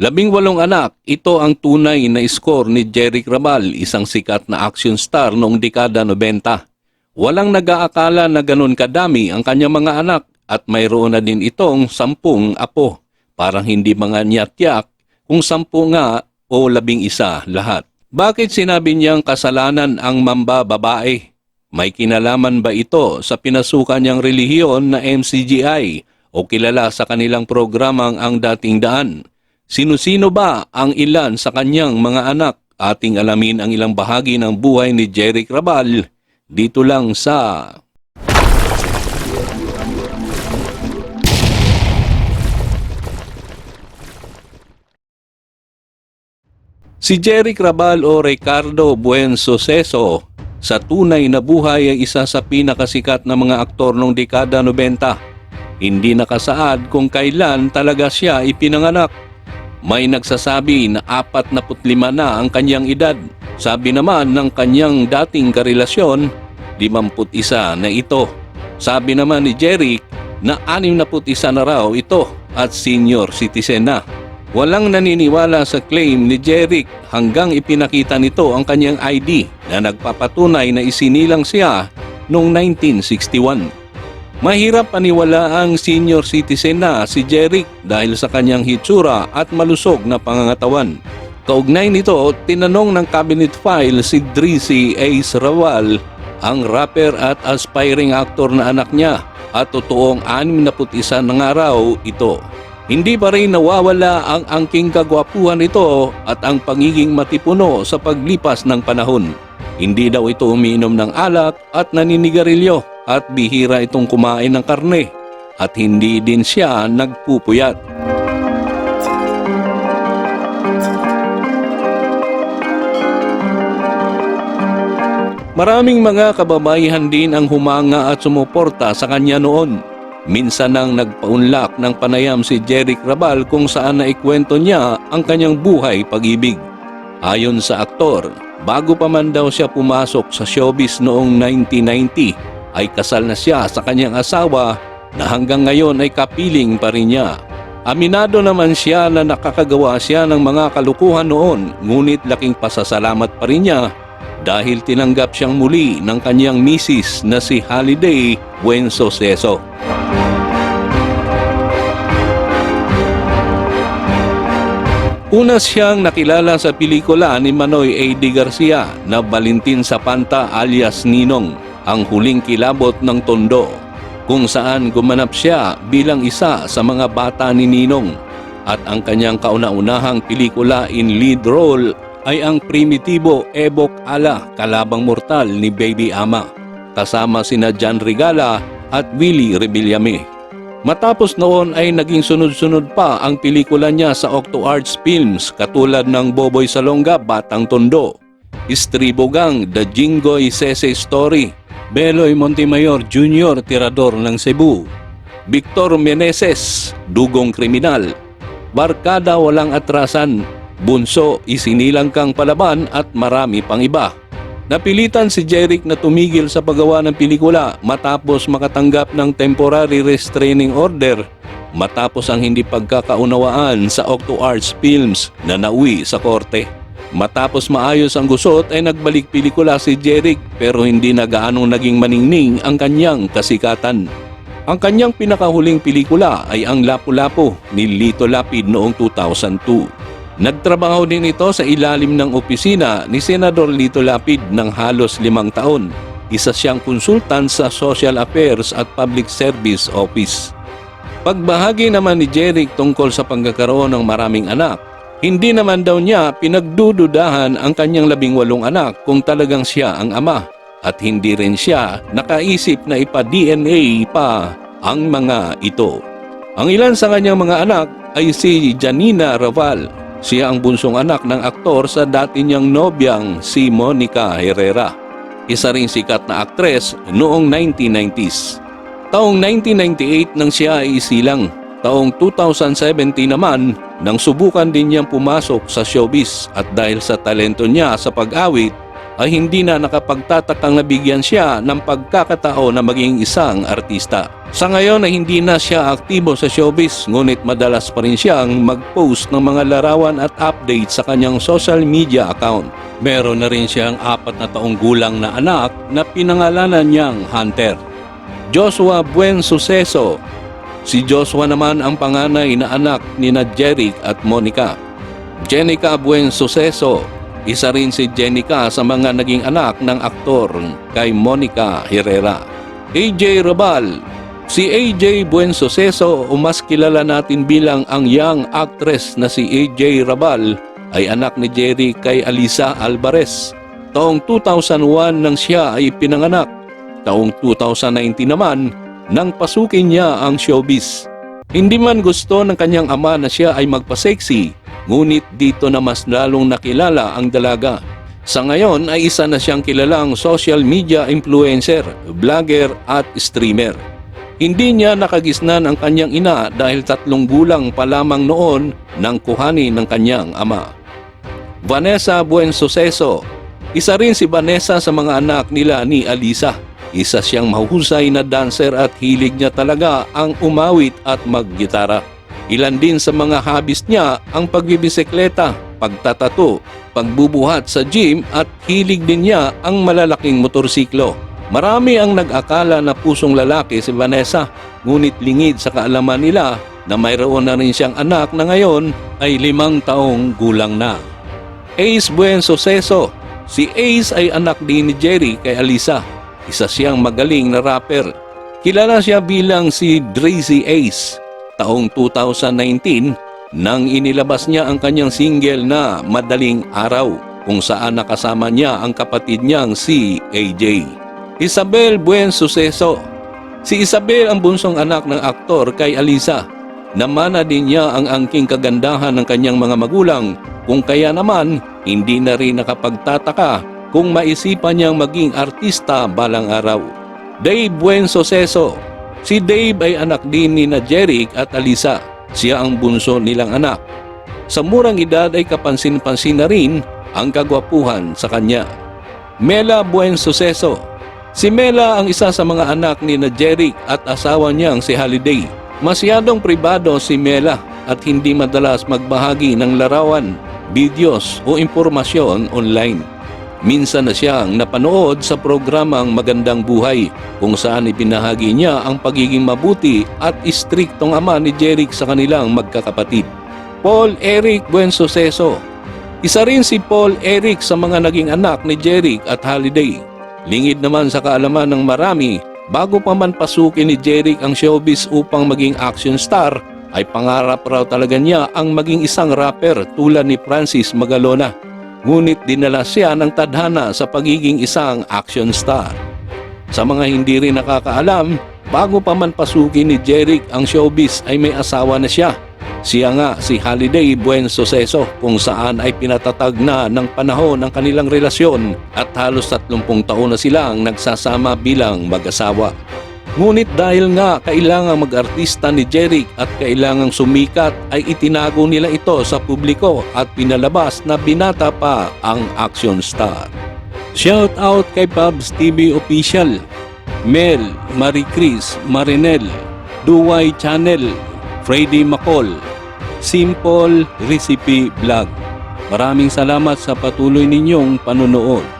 Labing walong anak, ito ang tunay na score ni Jeric Rabal, isang sikat na action star noong dekada 90. Walang nag-aakala na ganun kadami ang kanyang mga anak at mayroon na din itong sampung apo. Parang hindi mga niyatyak kung sampu nga o labing isa lahat. Bakit sinabi niyang kasalanan ang mamba babae? May kinalaman ba ito sa pinasukan niyang relihiyon na MCGI o kilala sa kanilang programang ang dating daan? Sino-sino ba ang ilan sa kanyang mga anak? Ating alamin ang ilang bahagi ng buhay ni Jeric Rabal dito lang sa Si Jeric Rabal o Ricardo Buensoseso sa tunay na buhay ay isa sa pinakasikat na mga aktor noong dekada 90. Hindi nakasaad kung kailan talaga siya ipinanganak. May nagsasabi na 45 na ang kanyang edad. Sabi naman ng kanyang dating karelasyon, 51 na ito. Sabi naman ni Jeric na 61 na raw ito at senior citizen na. Walang naniniwala sa claim ni Jeric hanggang ipinakita nito ang kanyang ID na nagpapatunay na isinilang siya noong 1961. Mahirap paniwala ang senior citizen na si Jeric dahil sa kanyang hitsura at malusog na pangangatawan. Kaugnay nito, tinanong ng cabinet file si Drizzy Ace Rawal, ang rapper at aspiring actor na anak niya at totoong 61 na nga raw ito. Hindi pa rin nawawala ang angking kagwapuhan nito at ang pangiging matipuno sa paglipas ng panahon. Hindi daw ito umiinom ng alak at naninigarilyo at bihira itong kumain ng karne at hindi din siya nagpupuyat. Maraming mga kababaihan din ang humanga at sumuporta sa kanya noon. Minsan nang nagpaunlak ng panayam si Jeric Rabal kung saan naikwento niya ang kanyang buhay pag-ibig. Ayon sa aktor, bago pa man daw siya pumasok sa showbiz noong 1990, ay kasal na siya sa kanyang asawa na hanggang ngayon ay kapiling pa rin niya. Aminado naman siya na nakakagawa siya ng mga kalukuhan noon ngunit laking pasasalamat pa rin niya dahil tinanggap siyang muli ng kanyang misis na si Holiday Buensoseso. Una siyang nakilala sa pelikula ni Manoy A.D. Garcia na Valentin Zapanta alias Ninong, ang huling kilabot ng Tondo, kung saan gumanap siya bilang isa sa mga bata ni Ninong at ang kanyang kauna-unahang pelikula in lead role ay ang primitibo Ebok Ala, Kalabang Mortal ni Baby Ama, kasama sina John Regala at Willie Rebillame. Matapos noon ay naging sunod-sunod pa ang pelikula niya sa Octo Arts Films katulad ng Boboy Salonga, Batang Tondo, Istribogang, The Jingoy Sese Story, Beloy Montemayor Jr. Tirador ng Cebu, Victor Meneses, Dugong Kriminal, Barkada Walang Atrasan, Bunso, Isinilang Kang Palaban at marami pang iba. Napilitan si Jeric na tumigil sa paggawa ng pelikula matapos makatanggap ng temporary restraining order matapos ang hindi pagkakaunawaan sa Octo Arts Films na nauwi sa korte. Matapos maayos ang gusot ay nagbalik pelikula si Jeric pero hindi na gaanong naging maningning ang kanyang kasikatan. Ang kanyang pinakahuling pelikula ay ang Lapu-Lapu ni Lito Lapid noong 2002. Nagtrabaho din ito sa ilalim ng opisina ni Senador Lito Lapid ng halos limang taon. Isa siyang konsultan sa Social Affairs at Public Service Office. Pagbahagi naman ni Jeric tungkol sa pagkakaroon ng maraming anak, hindi naman daw niya pinagdududahan ang kanyang labing walong anak kung talagang siya ang ama at hindi rin siya nakaisip na ipa-DNA pa ang mga ito. Ang ilan sa kanyang mga anak ay si Janina Raval, siya ang bunsong anak ng aktor sa dati niyang nobyang si Monica Herrera. Isa ring sikat na aktres noong 1990s. Taong 1998 nang siya ay isilang. Taong 2017 naman nang subukan din niyang pumasok sa showbiz at dahil sa talento niya sa pag-awit ay hindi na nakapagtatakang nabigyan siya ng pagkakatao na maging isang artista. Sa ngayon ay hindi na siya aktibo sa showbiz ngunit madalas pa rin siyang mag-post ng mga larawan at update sa kanyang social media account. Meron na rin siyang apat na taong gulang na anak na pinangalanan niyang Hunter. Joshua Buen Suceso Si Joshua naman ang panganay na anak ni na Jeric at Monica. Jenica Buen Suceso, isa rin si Jenica sa mga naging anak ng aktor kay Monica Herrera. AJ Rabal, si AJ Buen Suceso o mas kilala natin bilang ang young actress na si AJ Rabal ay anak ni Jerry kay Alisa Alvarez. Taong 2001 nang siya ay pinanganak. Taong 2019 naman nang pasukin niya ang showbiz. Hindi man gusto ng kanyang ama na siya ay magpa-sexy, ngunit dito na mas lalong nakilala ang dalaga. Sa ngayon ay isa na siyang kilalang social media influencer, vlogger at streamer. Hindi niya nakagisnan ang kanyang ina dahil tatlong gulang pa lamang noon nang kuhanin ng kanyang ama. Vanessa Buen Suceso Isa rin si Vanessa sa mga anak nila ni Alisa. Isa siyang mahusay na dancer at hilig niya talaga ang umawit at maggitara. Ilan din sa mga hobbies niya ang pagbibisikleta, pagtatato, pagbubuhat sa gym at hilig din niya ang malalaking motorsiklo. Marami ang nag-akala na pusong lalaki si Vanessa, ngunit lingid sa kaalaman nila na mayroon na rin siyang anak na ngayon ay limang taong gulang na. Ace Buen Suceso Si Ace ay anak din ni Jerry kay Alisa isa siyang magaling na rapper. Kilala siya bilang si Drazy Ace. Taong 2019 nang inilabas niya ang kanyang single na Madaling Araw kung saan nakasama niya ang kapatid niyang si AJ. Isabel Buen Suceso Si Isabel ang bunsong anak ng aktor kay Alisa. Namana din niya ang angking kagandahan ng kanyang mga magulang kung kaya naman hindi na rin nakapagtataka kung maisipan niyang maging artista balang araw. Dave Buen Suceso Si Dave ay anak din ni na Jeric at Alisa. Siya ang bunso nilang anak. Sa murang edad ay kapansin-pansin na rin ang kagwapuhan sa kanya. Mela Buen Suceso Si Mela ang isa sa mga anak ni na Jeric at asawa niyang si Holiday. Masyadong pribado si Mela at hindi madalas magbahagi ng larawan, videos o impormasyon online. Minsan na siyang napanood sa programang Magandang Buhay kung saan ipinahagi niya ang pagiging mabuti at istriktong ama ni Jeric sa kanilang magkakapatid. Paul Eric Buensuceso Isa rin si Paul Eric sa mga naging anak ni Jeric at Holiday. Lingid naman sa kaalaman ng marami, bago pa man pasukin ni Jeric ang showbiz upang maging action star, ay pangarap raw talaga niya ang maging isang rapper tulad ni Francis Magalona. Ngunit dinala siya ng tadhana sa pagiging isang action star. Sa mga hindi rin nakakaalam, bago pa man pasukin ni Jeric ang showbiz ay may asawa na siya. Siya nga si Holiday Buen Suceso kung saan ay pinatatag na ng panahon ng kanilang relasyon at halos 30 taon na silang nagsasama bilang mag-asawa. Ngunit dahil nga kailangang mag-artista ni Jeric at kailangang sumikat ay itinago nila ito sa publiko at pinalabas na binata pa ang action star. Shout out kay Pabs TV Official, Mel, Marie Chris, Marinel, Duway Channel, Freddy Macol, Simple Recipe Vlog. Maraming salamat sa patuloy ninyong panunood.